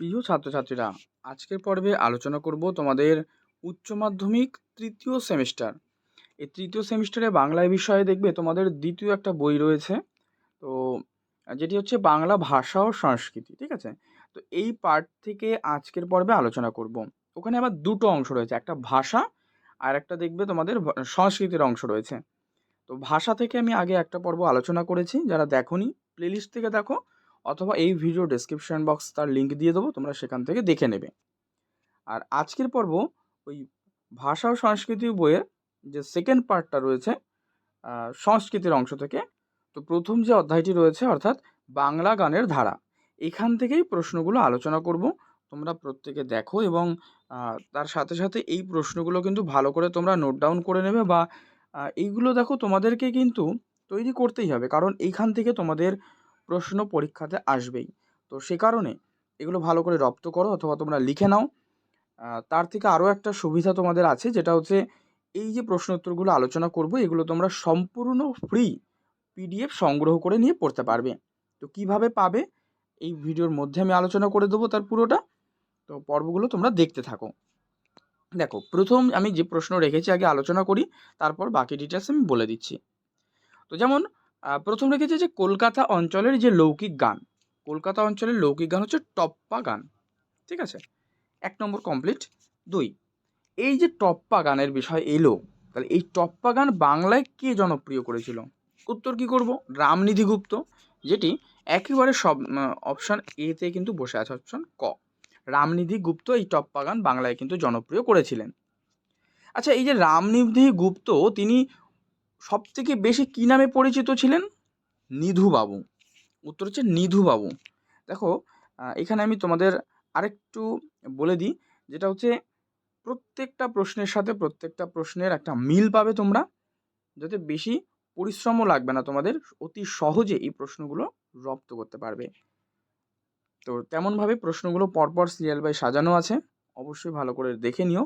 প্রিয় ছাত্রছাত্রীরা, আজকের পর্বে আলোচনা করব তোমাদের উচ্চ মাধ্যমিক তৃতীয় সেমিস্টার। এই তৃতীয় সেমিস্টারে বাংলা বিষয়ে দেখবে তোমাদের দ্বিতীয় একটা বই রয়েছে। তো, যেটি হচ্ছে বাংলা ভাষা ও সংস্কৃতি, ঠিক আছে? তো এই পার্ট থেকে আজকের পর্বে আলোচনা করব। ওখানে আবার দুটো অংশ রয়েছে, একটা ভাষা আর একটা দেখবে তোমাদের সংস্কৃতির অংশ রয়েছে। তো ভাষা থেকে আমি আগে একটা পর্ব আলোচনা করেছি, যারা দেখোনি প্লেলিস্ট থেকে দেখো। অথবা এই ভিডিও ডেসক্রিপশন বক্স তার লিঙ্ক দিয়ে দেবো, তোমরা সেখান থেকে দেখে নেবে। আর আজকের পর্ব ওই ভাষা ও সংস্কৃতি বইয়ের যে সেকেন্ড পার্টটা রয়েছে সংস্কৃতির অংশ থেকে, তো প্রথম যে অধ্যায়টি রয়েছে, অর্থাৎ বাংলা গানের ধারা, এখান থেকেই প্রশ্নগুলো আলোচনা করব। তোমরা প্রত্যেকে দেখো এবং তার সাথে সাথে এই প্রশ্নগুলো কিন্তু ভালো করে তোমরা নোট ডাউন করে নেবে বা এইগুলো দেখো তোমাদেরকে কিন্তু তৈরি করতেই হবে। কারণ এইখান থেকে তোমাদের প্রশ্ন পরীক্ষাতে আসবেই। তো সে কারণে এগুলো ভালো করে রপ্ত করো অথবা তোমরা লিখে নাও। তার থেকে আরও একটা সুবিধা তোমাদের আছে, যেটা হচ্ছে এই যে প্রশ্ন উত্তরগুলো আলোচনা করব, এগুলো তোমরা সম্পূর্ণ ফ্রি পিডিএফ সংগ্রহ করে নিয়ে পড়তে পারবে। তো কীভাবে পাবে? এই ভিডিওর মধ্যে আমি আলোচনা করে দেবো তার পুরোটা। তো পর্বগুলো তোমরা দেখতে থাকো। দেখো, প্রথম আমি যে প্রশ্ন রেখেছি, আগে আলোচনা করি, তারপর বাকি ডিটেলস আমি বলে দিচ্ছি। তো যেমন প্রথম রেখেছে যে কলকাতা অঞ্চলের যে লৌকিক গান, কলকাতা অঞ্চলের লৌকিক গান হচ্ছে টপ্পা গান, ঠিক আছে? এক নম্বর কমপ্লিট দুই, এই যে টপ্পা গানের বিষয় এলো, তাহলে এই টপ্পা গান বাংলায় কে জনপ্রিয় করেছিল? উত্তর কি করব? রামনিধি গুপ্ত, যেটি একেবারে সব অপশান এতে কিন্তু বসে আছে অপশান ক। রামনিধি গুপ্ত এই টপ্পা গান বাংলায় কিন্তু জনপ্রিয় করেছিলেন। আচ্ছা এই যে রামনিধি গুপ্ত, তিনি সব থেকে বেশি কী নামে পরিচিত ছিলেন? নিধুবাবু উত্তর হচ্ছে নিধুবাবু দেখো এখানে আমি তোমাদের আরেকটু বলে দিই, যেটা হচ্ছে প্রত্যেকটা প্রশ্নের সাথে প্রত্যেকটা প্রশ্নের একটা মিল পাবে তোমরা। যাতে বেশি পরিশ্রমও লাগবে না তোমাদের, অতি সহজে এই প্রশ্নগুলো রপ্ত করতে পারবে। তো তেমনভাবে প্রশ্নগুলো পরপর সিরিয়াল বাই সাজানো আছে। অবশ্যই ভালো করে দেখে নিও।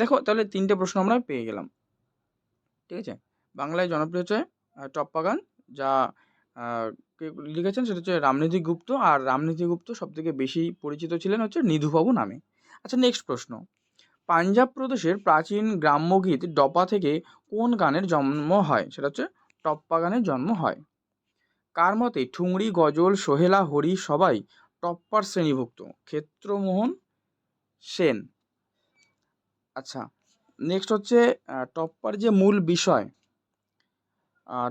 দেখো, তাহলে তিনটে প্রশ্ন আমরা পেয়ে গেলাম। ঠিক আছে? বাংলায় জনপ্রিয় হচ্ছে আহ, টপ্পা গান যা কে লিখেছেন সেটা হচ্ছে রামনিধি গুপ্ত আর রামনিধি গুপ্ত সবথেকে বেশি পরিচিত ছিলেন হচ্ছে নিধুবাবু নামে। আচ্ছা নেক্সট প্রশ্ন। পাঞ্জাব প্রদেশের প্রাচীন গ্রাম্যগীত ডপা থেকে কোন গানের জন্ম হয়? সেটা হচ্ছে টপ্পা গানের জন্ম হয়। কার মতে ঠুংরি গজল সোহেলা হরি সবাই টপ্পার শ্রেণীভুক্ত? ক্ষেত্রমোহন সেন। আচ্ছা নেক্সট হচ্ছে টপ্পার যে মূল বিষয়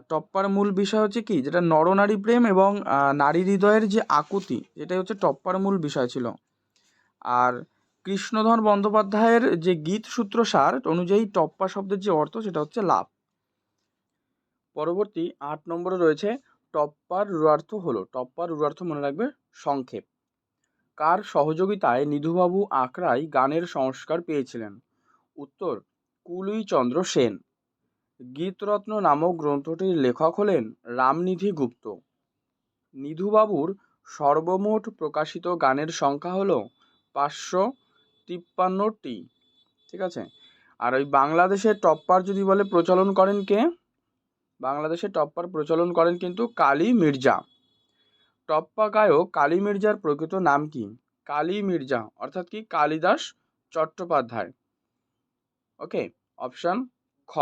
টপ্পার মূল বিষয় হচ্ছে কি? যেটা নরনারী প্রেম এবং নারী হৃদয়ের যে আকুতি এটাই হচ্ছে টপ্পার মূল বিষয় ছিল। আর কৃষ্ণধর বন্দ্যোপাধ্যায়ের যে গীত সূত্রসার অনুযায়ী টপ্পা শব্দের যে অর্থ, সেটা হচ্ছে লাভ। পরবর্তী আট নম্বরে রয়েছে টপ্পার রূঢ়ার্থ হলো, টপ্পার রূঢ়ার্থ মনে রাখবে সংক্ষেপ। কার সহযোগিতায় নিধুবাবু আকরাই গানের সংস্কার পেয়েছিলেন? উত্তর, কুলুইচন্দ্র সেন। গীতরত্ন নামক গ্রন্থটির লেখক হলেন রামনিধি গুপ্ত। নিধুবাবুর সর্বমোট প্রকাশিত গানের সংখ্যা হল পাঁচশো তিপ্পান্নটি। ঠিক আছে? আর ওই বাংলাদেশের টপ্পার যদি বলে প্রচলন করেন কে? বাংলাদেশে টপ্পার প্রচলন করেন কিন্তু কালী মির্জা। টপ্পা গায়ক কালী মির্জার প্রকৃত নাম কি? কালী মির্জা, অর্থাৎ কি? কালিদাস চট্টোপাধ্যায়। ওকে, অপশন খ।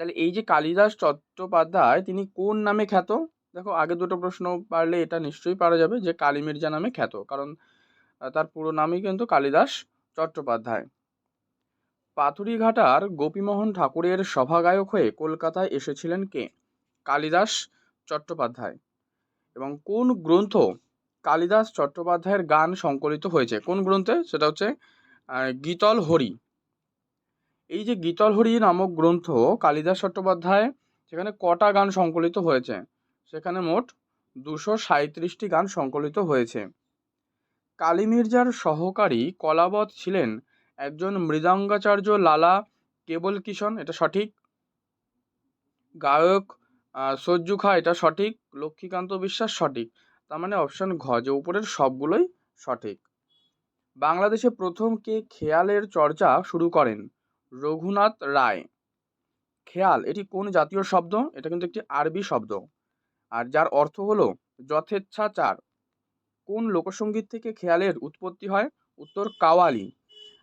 তাহলে এই যে কালিদাস চট্টোপাধ্যায়, তিনি কোন নামে খ্যাত? দেখো, আগে দুটো প্রশ্ন পারলে এটা নিশ্চয়ই পারা যাবে যে কালী মির্জা নামে খ্যাত, কারণ তার পুরো নামই কিন্তু কালিদাস চট্টোপাধ্যায়। পাথুরিঘাটার গোপীমোহন ঠাকুরের সভাগায়ক হয়ে কলকাতায় এসেছিলেন কে? কালিদাস চট্টোপাধ্যায়। এবং কোন গ্রন্থ কালিদাস চট্টোপাধ্যায়ের গান সংকলিত হয়েছে? কোন গ্রন্থে? সেটা হচ্ছে গীতল হরি। এই যে গীতল হরি নামক গ্রন্থ কালিদাস চট্টোপাধ্যায় সেখানে কটা গান সংকলিত হয়েছে? সেখানে মোট দুশো সাঁত্রিশটি গান সংকলিত হয়েছে। কালী মির্জার সহকারী কলাবৎ ছিলেন একজন মৃদাঙ্গাচার্য লালা কেবল কিষণ এটা সঠিক? গায়ক সজ্জু খা, এটা সঠিক? লক্ষ্মীকান্ত বিশ্বাস সঠিক? তার মানে অপশন ঘ, যে উপরের সবগুলোই সঠিক। বাংলাদেশে প্রথম কে খেয়ালের চর্চা শুরু করেন? রঘুনাথ রায়। খেয়াল, এটি কোন জাতীয় শব্দ? এটা কিন্তু একটি আরবি শব্দ। আর যার অর্থ হলো যথেচ্ছাচার। কোন লোকসঙ্গীত থেকে খেয়ালের উৎপত্তি হয়? উত্তর কাওয়ালি।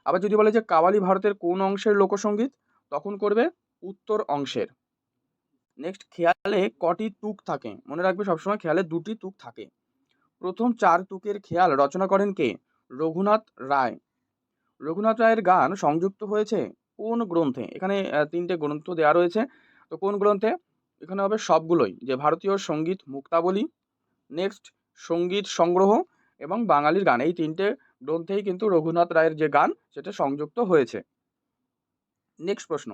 আবার যদি বলে যে কাওয়ালি ভারতের কোন অংশের লোকসঙ্গীত, তখন করবে উত্তর অংশের। নেক্সট খেয়ালে কটি তুক থাকে? মনে রাখবে সবসময় খেয়ালে দুটি তুক থাকে। প্রথম চার তুকের খেয়াল রচনা করেন কে? রঘুনাথ রায়। রঘুনাথ রায়ের গান সংযুক্ত হয়েছে কোন গ্রন্থে? এখানে তিনটে গ্রন্থ দেওয়া রয়েছে। তো কোন গ্রন্থে? এখানে হবে সবগুলোই। যে ভারতীয় সংগীত মুক্তাবলী, নেক্সট সংগীত সংগ্রহ এবং বাঙালির গান। এই তিনটে গ্রন্থেই কিন্তু রঘুনাথ রায়ের যে গান, সেটা সংযুক্ত হয়েছে। নেক্সট প্রশ্ন।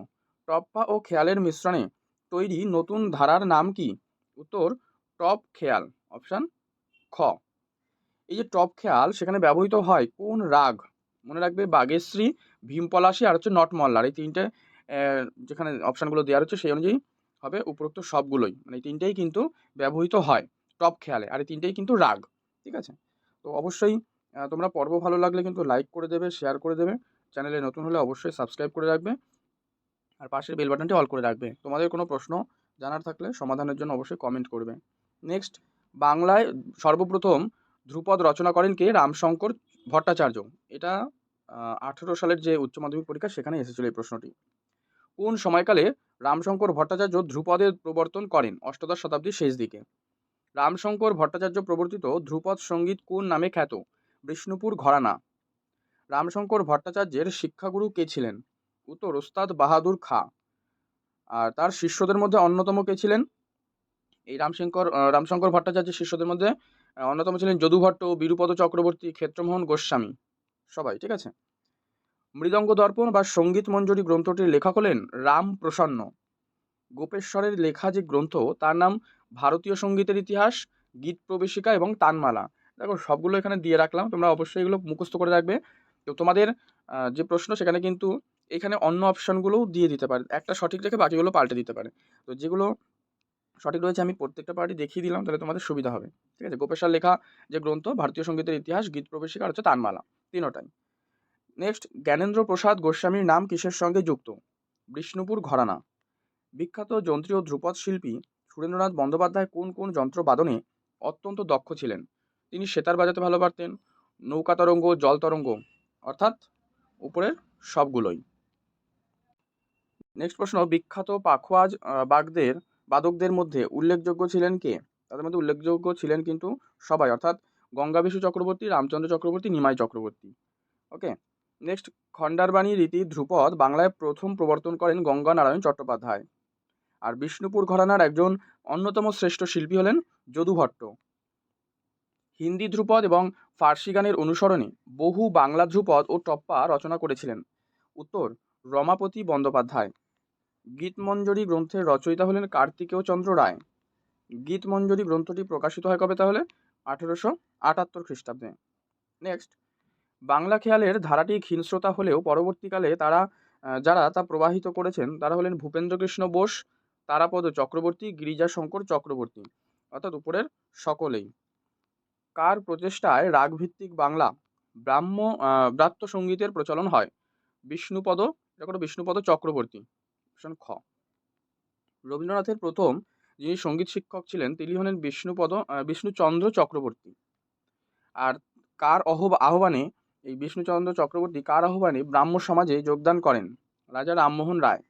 টপ্পা ও খেয়ালের মিশ্রণে তৈরি নতুন ধারার নাম কি? উত্তর, টপ খেয়াল। অপশান, খ। এই যে টপ খেয়াল, সেখানে ব্যবহৃত হয় কোন রাগ? মনে রাখবে বাগেশ্রী ভীমপলাশী আর হচ্ছে নটমল্লার এই তিনটে যেখানে অপশানগুলো দেওয়া রয়েছে সেই অনুযায়ী হবে উপরোক্ত সবগুলোই। মানে এই তিনটেই কিন্তু ব্যবহৃত হয় টপ খেয়ালে আর এই তিনটেই কিন্তু রাগ, ঠিক আছে? তো অবশ্যই তোমরা পর্ব ভালো লাগলে কিন্তু লাইক করে দেবে, শেয়ার করে দেবে। চ্যানেলে নতুন হলে অবশ্যই সাবস্ক্রাইব করে রাখবে আর পাশের বেল বাটনটি অল করে রাখবে। তোমাদের কোনো প্রশ্ন জানার থাকলে সমাধানের জন্য অবশ্যই কমেন্ট করবে। নেক্সট, বাংলায় সর্বপ্রথম ধ্রুপদ রচনা করেন কে? রামশঙ্কর ভট্টাচার্য। এটা আঠেরো সালের যে উচ্চ মাধ্যমিক পরীক্ষা, সেখানে এসেছিল এই প্রশ্নটি। কোন সময়কালে রামশঙ্কর ভট্টাচার্য ধ্রুপদের প্রবর্তন করেন? অষ্টাদশ শতাব্দীর শেষ দিকে। রামশঙ্কর ভট্টাচার্য প্রবর্তিত ধ্রুপদ সংগীত কোন নামে খ্যাত? বিষ্ণুপুর ঘরানা। রামশঙ্কর ভট্টাচার্যের শিক্ষাগুরু কে ছিলেন? উত্তর, ওস্তাদ বাহাদুর খা। আর তার শিষ্যদের মধ্যে অন্যতম কে ছিলেন? এই রামশঙ্কর রামশঙ্কর ভট্টাচার্যের শিষ্যদের মধ্যে অন্যতম ছিলেন যদু ভট্ট বীরুপদ চক্রবর্তী ক্ষেত্রমোহন গোস্বামী। সবাই, ঠিক আছে? মৃদঙ্গ দর্পণ বা সংগীত মঞ্জুরি গ্রন্থটির লেখক হলেন রাম প্রসন্ন। গোপেশ্বরের লেখা যে গ্রন্থ, তার নাম ভারতীয় সঙ্গীতের ইতিহাস, গীত প্রবেশিকা এবং তানমালা। দেখো, সবগুলো এখানে দিয়ে রাখলাম, তোমরা অবশ্যই এগুলো মুখস্থ করে রাখবে। তো তোমাদের যে প্রশ্ন, সেখানে কিন্তু এখানে অন্য অপশানগুলোও দিয়ে দিতে পারে। একটা সঠিক রেখে বাকিগুলো পাল্টে দিতে পারে। তো যেগুলো সঠিক রয়েছে, আমি প্রত্যেকটা পার্টি দেখিয়ে দিলাম, তাহলে তোমাদের সুবিধা হবে। ঠিক আছে? গোপেশ্বর লেখা যে গ্রন্থ, ভারতীয় সঙ্গীতের ইতিহাস, গীত প্রবেশিকা হচ্ছে তানমালা। তিনোটাই নেক্সট জ্ঞানেন্দ্র প্রসাদ গোস্বামীর নাম কিসের সঙ্গে যুক্ত? বিষ্ণুপুর ঘরানা। বিখ্যাত যন্ত্রী ও ধ্রুপদ শিল্পী সুরেন্দ্রনাথ বন্দ্যোপাধ্যায় কোন কোন যন্ত্র বাদনে অত্যন্ত দক্ষ ছিলেন? তিনি সেতার বাজাতে ভালো পারতেন নৌকা তরঙ্গ জল তরঙ্গ, অর্থাৎ উপরের সবগুলোই। নেক্সট প্রশ্ন, বিখ্যাত পাখোয়াজ বাগদের, বাদকদের মধ্যে উল্লেখযোগ্য ছিলেন কে? তাদের মধ্যে উল্লেখযোগ্য ছিলেন কিন্তু সবাই, অর্থাৎ গঙ্গা বিশু চক্রবর্তী, রামচন্দ্র চক্রবর্তী, নিমাই চক্রবর্তী। ওকে নেক্সট খণ্ডারবাণী রীতি ধ্রুপদ বাংলায় প্রথম প্রবর্তন করেন গঙ্গা নারায়ণ চট্টোপাধ্যায়। আর বিষ্ণুপুর ঘরানার একজন অন্যতম শ্রেষ্ঠ শিল্পী হলেন যদু ভট্ট। হিন্দি ধ্রুপদ এবং ফার্সি গানের অনুসরণে বহু বাংলা ধ্রুপদ ও টপ্পা রচনা করেছিলেন। উত্তর, রমাপতি বন্দ্যোপাধ্যায়। গীতমঞ্জরি গ্রন্থের রচয়িতা হলেন কার্তিকেয় চন্দ্র রায়। গীতমঞ্জরি গ্রন্থটি প্রকাশিত হয় কবে তাহলে? আঠেরোশো আটাত্তর খ্রিস্টাব্দে। নেক্সট বাংলা খেয়ালের ধারাটি ক্ষীণশ্রোতা হলেও পরবর্তীকালে তারা যারা তা প্রবাহিত করেছেন, তারা হলেন ভূপেন্দ্রকৃষ্ণ বোস, তারাপদ চক্রবর্তী, গিরিজাশঙ্কর চক্রবর্তী, অর্থাৎ উপরের সকলেই। কার প্রচেষ্টায় রাগভিত্তিক বাংলা, ব্রাহ্ম ব্রাত্য সঙ্গীতের প্রচলন হয়? বিষ্ণুপদ, এটা বিষ্ণুপদ চক্রবর্তী। খ। রবীন্দ্রনাথের প্রথম যিনি সংগীত শিক্ষক ছিলেন, তিনি হলেন বিষ্ণুপদ বিষ্ণুচন্দ্র চক্রবর্তী। আর কার আহ্বানে এই বিষ্ণুচন্দ্র চক্রবর্তী কার আহ্বানে ব্রাহ্ম সমাজে যোগদান করেন? রাজা রামমোহন রায়।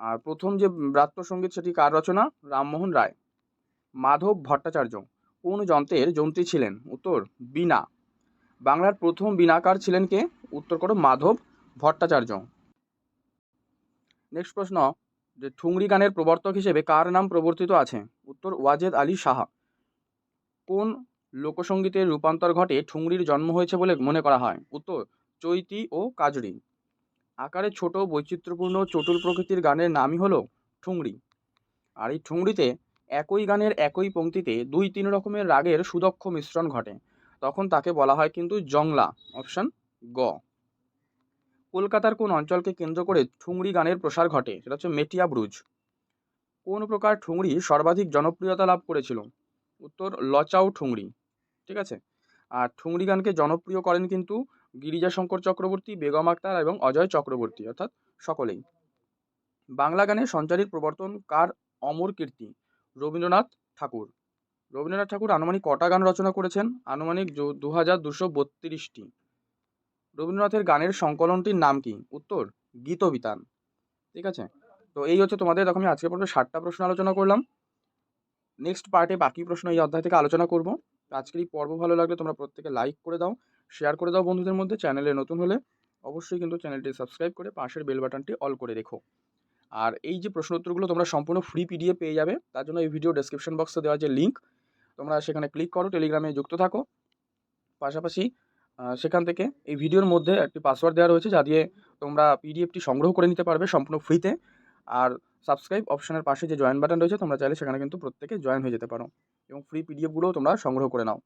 আর প্রথম যে ব্রাত্য সংগীত সেটি কার রচনা? রামমোহন রায়। মাধব ভট্টাচার্য। কোন যন্ত্রের যন্ত্রী ছিলেন? উত্তর, বীণা। বাংলার প্রথম বীণাকার ছিলেন কে? উত্তর করো, মাধব ভট্টাচার্য। নেক্সট প্রশ্ন যে ঠুংরি গানের প্রবর্তক হিসেবে কার নাম প্রবর্তিত আছে? উত্তর, ওয়াজেদ আলী সাহা। কোন লোকসঙ্গীতের রূপান্তর ঘটে ঠুংরির জন্ম হয়েছে বলে মনে করা হয়? উত্তর, চৈতি ও কাজরি। আকারে ছোট, বৈচিত্র্যপূর্ণ, চটুল প্রকৃতির গানের নামই হলো ঠুংরি। আর এই ঠুংরিতে একই গানের একই পংক্তিতে দুই তিন রকমের রাগের সুদক্ষ মিশ্রণ ঘটে। তখন তাকে বলা হয় কিন্তু জংলা, অপশন গ। কলকাতার কোন অঞ্চলকে কেন্দ্র করে ঠুংরি গানের প্রসার ঘটে, সেটা হচ্ছে মেটিয়া ব্রুজ। কোন প্রকার ঠুংরি সর্বাধিক জনপ্রিয়তা লাভ করেছিল? উত্তর, লচাও ঠুংরি, ঠিক আছে? আর ঠুংরি গানকে জনপ্রিয় করেন কিন্তু গিরিজাশঙ্কর চক্রবর্তী, বেগম আক্তার এবং অজয় চক্রবর্তী, অর্থাৎ সকলেই। বাংলা গানে সঞ্চারীর প্রবর্তন কার? অমর কীর্তি, রবীন্দ্রনাথ ঠাকুর। রবীন্দ্রনাথ ঠাকুর আনুমানিক কটা গান রচনা করেছেন? আনুমানিক দু হাজার দুশো বত্রিশটি। রবীন্দ্রনাথের গানের সংকলনটির নাম কি? উত্তর, গীতবিতান। ঠিক আছে? তো এই হচ্ছে তোমাদের, দেখো আমি আজকে পর্যন্ত ষাটটা প্রশ্ন আলোচনা করলাম। নেক্সট পার্টে বাকি প্রশ্ন এই অধ্যায় থেকে আলোচনা করব। আজকের এই পর্ব ভালো লাগলে তোমরা প্রত্যেকে লাইক করে দাও শেয়ার করে দাও বন্ধুদের মধ্যে চ্যানেলে নতুন হলে অবশ্যই কিন্তু চ্যানেলটি সাবস্ক্রাইব করে পাশের বেল বাটনটি অল করে রেখো। আর এই যে প্রশ্ন উত্তরগুলো তোমরা সম্পূর্ণ ফ্রি পিডিএফ পেয়ে যাবে, তার জন্য এই ভিডিও ডেসক্রিপশন বক্সে দেওয়া যে লিঙ্ক তোমরা সেখানে ক্লিক করো টেলিগ্রামে যুক্ত থাকো। পাশাপাশি সেখান থেকে এই ভিডিওর মধ্যে একটি পাসওয়ার্ড দেওয়া রয়েছে যা দিয়ে তোমরা পিডিএফটি সংগ্রহ করে নিতে পারবে সম্পূর্ণ ফ্রিতে আর সাবস্ক্রাইব অপশনের পাশে যে জয়েন বাটন রয়েছে, তোমরা চাইলে সেখানে কিন্তু প্রত্যেকে জয়েন হয়ে যেতে পারো। এবং ফ্রি পিডিএফগুলোও তোমরা সংগ্রহ করে নাও।